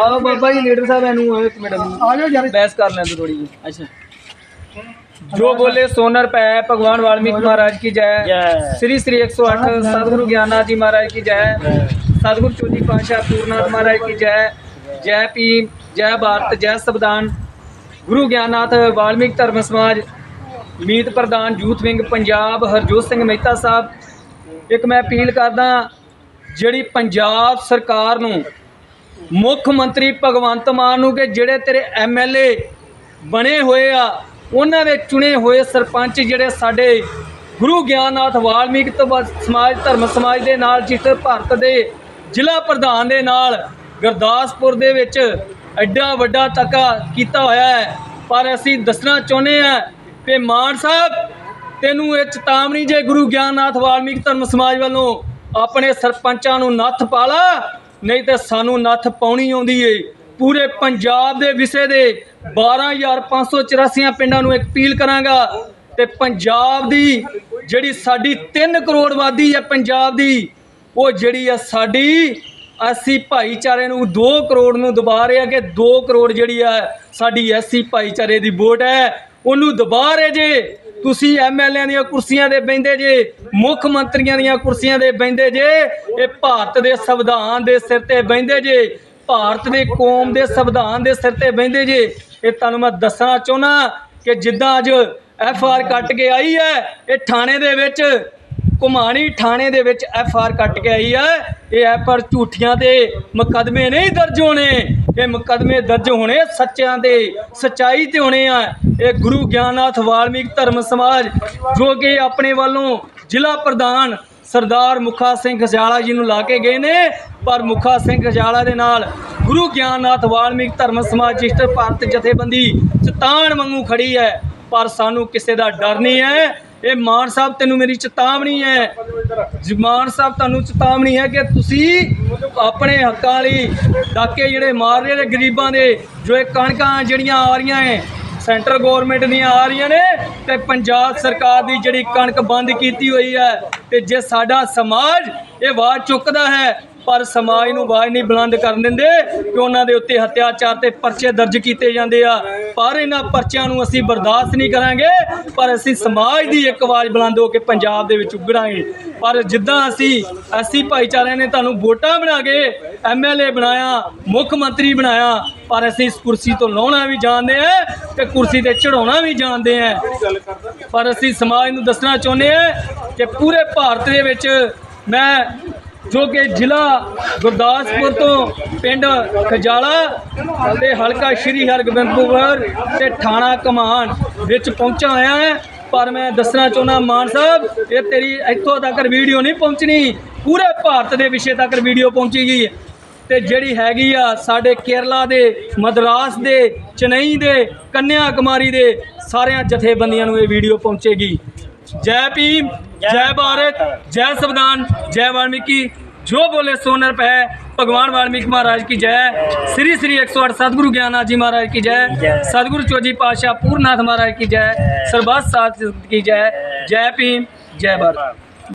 ਆਓ ਬਾਬਾ ਜੀ ਲੀਡਰ ਸਾਹਿਬ ਇਹਨੂੰ ਇੱਕ ਮਿੰਟ ਆ ਜਾਓ ਯਾਰ। ਬਹਿਸ ਕਰ ਲੈਂਦੇ ਥੋੜੀ ਜੀ ਅੱਛਾ जो बोले सोनर पे भगवान वाल्मीकि महाराज की जय श्री श्री 108 सदगुरु ज्ञाननाथ जी महाराज की जय सदगुरु चोली पाशाह पूर्णनाथ महाराज की जय जय भीम जय भारत जय संविधान ਗੁਰੂ ਗਿਆਨਨਾਥ ਵਾਲਮੀਕ ਧਰਮ ਸਮਾਜ। ਮੀਤ ਪ੍ਰਧਾਨ ਯੂਥ ਵਿੰਗ ਪੰਜਾਬ ਹਰਜੋਤ ਸਿੰਘ ਮਹਿਤਾ ਸਾਹਿਬ। ਇੱਕ ਮੈਂ ਅਪੀਲ ਕਰਦਾ ਜਿਹੜੀ ਪੰਜਾਬ ਸਰਕਾਰ ਨੂੰ ਮੁੱਖ ਮੰਤਰੀ ਭਗਵੰਤ ਮਾਨ ਨੂੰ ਕਿ ਜਿਹੜੇ ਤੇਰੇ ਐਮਐਲਏ ਬਣੇ ਹੋਏ ਆ, ਉਹਨਾਂ ਦੇ ਚੁਣੇ ਹੋਏ ਸਰਪੰਚ ਜਿਹੜੇ ਸਾਡੇ ਗੁਰੂ ਗਿਆਨਨਾਥ ਵਾਲਮੀਕ ਸਮਾਜ, ਧਰਮ ਸਮਾਜ ਦੇ ਨਾਲ ਜਿੱਥੇ ਭਾਰਤ ਦੇ ਜ਼ਿਲ੍ਹਾ ਪ੍ਰਧਾਨ ਦੇ ਨਾਲ ਗੁਰਦਾਸਪੁਰ ਦੇ ਵਿੱਚ ਐਡਾ ਵੱਡਾ ਤੱਕਾ ਕੀਤਾ ਹੋਇਆ ਹੈ। ਪਰ ਅਸੀਂ ਦੱਸਣਾ ਚਾਹੁੰਦੇ ਆ ਕਿ ਮਾਨ ਸਾਹਿਬ, ਤੈਨੂੰ ਇਹ ਚੇਤਾਵਨੀ ਜੇ ਗੁਰੂ ਗਿਆਨਨਾਥ ਵਾਲਮੀਕ ਧਰਮ ਸਮਾਜ ਵੱਲੋਂ ਆਪਣੇ ਸਰਪੰਚਾਂ ਨੂੰ ਨੱਥ ਪਾਲਾ ਨਹੀਂ ਤੇ ਸਾਨੂੰ ਨੱਥ ਪਾਉਣੀ ਆਉਂਦੀ ਏ। ਪੂਰੇ ਪੰਜਾਬ ਦੇ ਵਿਸੇ ਦੇ 12584 ਪਿੰਡਾਂ ਨੂੰ ਇੱਕ ਅਪੀਲ ਕਰਾਂਗਾ ਤੇ ਪੰਜਾਬ ਦੀ ਜਿਹੜੀ ਸਾਡੀ 3 ਕਰੋੜ ਵਾਦੀ ਹੈ ਪੰਜਾਬ ਦੀ, ਉਹ ਜਿਹੜੀ ਆ ਸਾਡੀ, ਅਸੀਂ ਭਾਈਚਾਰੇ ਨੂੰ 2 ਕਰੋੜ ਨੂੰ ਦਬਾ ਰਹੇ ਆ ਕਿ 2 ਕਰੋੜ ਜਿਹੜੀ ਆ ਸਾਡੀ ਐਸੀ ਭਾਈਚਾਰੇ ਦੀ ਵੋਟ ਹੈ, ਉਹਨੂੰ ਦਬਾ ਰਹੇ ਜੇ। ਤੁਸੀਂ ਐਮਐਲਏ ਦੀਆਂ ਕੁਰਸੀਆਂ ਦੇ ਬੈੰਦੇ ਜੇ, ਮੁੱਖ ਮੰਤਰੀਆਂ ਦੀਆਂ ਕੁਰਸੀਆਂ ਦੇ ਬੈੰਦੇ ਜੇ, ਇਹ ਭਾਰਤ ਦੇ ਸੰਵਿਧਾਨ ਦੇ ਸਿਰ ਤੇ ਬੈੰਦੇ ਜੇ, ਭਾਰਤ ਦੇ ਕੌਮ ਦੇ ਸੰਵਿਧਾਨ ਦੇ ਸਿਰ ਤੇ ਬੈੰਦੇ ਜੇ, ਇਹ ਤੁਹਾਨੂੰ ਮੈਂ ਦੱਸਣਾ ਚਾਹੁੰਦਾ ਕਿ ਜਿੱਦਾਂ ਅੱਜ ਐਫ ਆਰ ਕੱਟ ਕੇ ਆਈ ਹੈ, ਇਹ ਥਾਣੇ ਦੇ ਵਿੱਚ ਕੁਮਾਣੀ ਥਾਣੇ ਦੇ ਵਿੱਚ ਐਫ ਆਰ ਕੱਟ ਕੇ ਆਈ ਹੈ। ਇਹ ਐ ਪਰ ਝੂਠੀਆਂ ਤੇ ਮੁਕੱਦਮੇ ਨਹੀਂ ਦਰਜ ਹੋਣੇ। ਇਹ ਮੁਕੱਦਮੇ ਦਰਜ ਹੋਣੇ ਸੱਚਿਆਂ ਤੇ ਸਚਾਈ ਤੇ ਹੋਣੇ ਆ। ਇਹ ਗੁਰੂ ਗਿਆਨਨਾਥ ਵਾਲਮੀਕ ਧਰਮ ਸਮਾਜ, ਜੋ ਕਿ ਆਪਣੇ ਵੱਲੋਂ ਜ਼ਿਲ੍ਹਾ ਪ੍ਰਧਾਨ ਸਰਦਾਰ ਮੁਖਾ ਸਿੰਘ ਖਜਾਲਾ ਜੀ ਨੂੰ ਲਾ ਕੇ ਗਏ ਨੇ। ਪਰ ਮੁਖਾ ਸਿੰਘ ਖਜਾਲਾ ਦੇ ਨਾਲ ਗੁਰੂ ਗਿਆਨਨਾਥ ਵਾਲਮੀਕ ਧਰਮ ਸਮਾਜ ਜਿਸਟ ਭਾਰਤ ਜਥੇਬੰਦੀ ਚਤਾਨ ਵਾਂਗੂ ਖੜੀ ਹੈ। ਪਰ ਸਾਨੂੰ ਕਿਸੇ ਦਾ ਡਰ ਨਹੀਂ ਹੈ। ਇਹ ਮਾਨ ਸਾਹਿਬ ਤੈਨੂੰ ਮੇਰੀ ਚੇਤਾਵਨੀ ਹੈ। ਜੀ, ਮਾਨ ਸਾਹਿਬ ਤੁਹਾਨੂੰ ਚੇਤਾਵਨੀ ਹੈ ਕਿ ਤੁਸੀਂ ਆਪਣੇ ਹੱਕਾਂ ਲਈ ਡਾਕੇ ਜਿਹੜੇ ਮਾਰ ਰਹੇ ਨੇ ਗਰੀਬਾਂ ਦੇ, ਜੋ ਇਹ ਕਣਕਾਂ ਜਿਹੜੀਆਂ ਆ ਰਹੀਆਂ ਹੈ ਸੈਂਟਰ ਗਵਰਨਮੈਂਟ ਦੀਆਂ ਆ ਰਹੀਆਂ ਨੇ ਤੇ ਪੰਜਾਬ ਸਰਕਾਰ ਦੀ ਜਿਹੜੀ ਕਣਕ ਬੰਦ ਕੀਤੀ ਹੋਈ ਹੈ ਤੇ ਜੇ ਸਾਡਾ ਸਮਾਜ ਇਹ ਆਵਾਜ਼ ਚੁੱਕਦਾ ਹੈ ਪਰ ਸਮਾਜ ਨੂੰ ਆਵਾਜ਼ ਨਹੀਂ ਬੁਲੰਦ ਕਰਨ ਦਿੰਦੇ ਕਿ ਉਹਨਾਂ ਦੇ ਉੱਤੇ ਹੱਤਿਆਚਾਰ ਤੇ ਪਰਚੇ ਦਰਜ ਕੀਤੇ ਜਾਂਦੇ ਆ। ਪਰ ਇਹਨਾਂ ਪਰਚਿਆਂ ਨੂੰ ਅਸੀਂ ਬਰਦਾਸ਼ਤ ਨਹੀਂ ਕਰਾਂਗੇ, ਪਰ ਅਸੀਂ ਸਮਾਜ ਦੀ ਇੱਕ ਆਵਾਜ਼ ਬੁਲੰਦ ਹੋ ਕੇ ਪੰਜਾਬ ਦੇ ਵਿੱਚ ਉੱਗੜਾਂਗੇ ਪਰ ਜਿੱਦਾਂ ਅਸੀਂ ਅਸੀਂ ਭਾਈਚਾਰਿਆਂ ਨੇ ਤੁਹਾਨੂੰ ਵੋਟਾਂ ਬਣਾ ਕੇ ਐਮਐਲਏ ਬਣਾਇਆ, ਮੁੱਖ ਮੰਤਰੀ ਬਣਾਇਆ, ਪਰ ਅਸੀਂ ਇਸ ਕੁਰਸੀ ਤੋਂ ਲਾਉਣਾ ਵੀ ਜਾਣਦੇ ਆ ਤੇ ਕੁਰਸੀ ਤੇ ਚੜਾਉਣਾ ਵੀ ਜਾਣਦੇ ਆ। ਪਰ ਅਸੀਂ ਸਮਾਜ ਨੂੰ ਦੱਸਣਾ ਚਾਹੁੰਦੇ ਆ ਕਿ ਪੂਰੇ ਭਾਰਤ ਦੇ ਵਿੱਚ ਮੈਂ ਜੋ ਕਿ ਜ਼ਿਲ੍ਹਾ ਗੁਰਦਾਸਪੁਰ ਤੋਂ ਪਿੰਡ ਖਜਾਲਾ ਤੇ ਹਲਕਾ ਸ਼੍ਰੀ ਹਰਗੋਬਿੰਦਪੁਰ ਤੇ ਥਾਣਾ ਕਮਾਨ ਵਿੱਚ ਪਹੁੰਚਾ ਹੋਇਆ ਹੈ। ਪਰ ਮੈਂ ਦੱਸਣਾ ਚਾਹੁੰਦਾ ਮਾਨ ਸਾਹਿਬ, ਇਹ ਤੇਰੀ ਇੱਥੋਂ ਤੱਕ ਵੀਡੀਓ ਨਹੀਂ ਪਹੁੰਚਣੀ। ਪੂਰੇ ਭਾਰਤ ਦੇ ਵਿਸ਼ੇ ਤੱਕ ਵੀਡੀਓ ਪਹੁੰਚੇਗੀ ਤੇ ਜਿਹੜੀ ਹੈਗੀ ਆ ਸਾਡੇ ਕੇਰਲਾ ਦੇ, ਮਦਰਾਸ ਦੇ, ਚਨਈ ਦੇ ਕੰਨਿਆ ਕੁਮਾਰੀ ਦੇ ਸਾਰਿਆਂ ਜਥੇਬੰਦੀਆਂ ਨੂੰ ਇਹ ਵੀਡੀਓ ਪਹੁੰਚੇਗੀ। ਜੈ ਭੀਮ। जय भारत जय संविधान जय वाल्मीकि जो बोले सोनर पे भगवान वाल्मीकि महाराज की जय श्री श्री एक सौ आठ सदगुरु ज्ञाना जी महाराज की जय सदगुरु चौजी पाशाह पूर्णनाथ महाराज की जय सर्वास की जय जय भीम जय भारत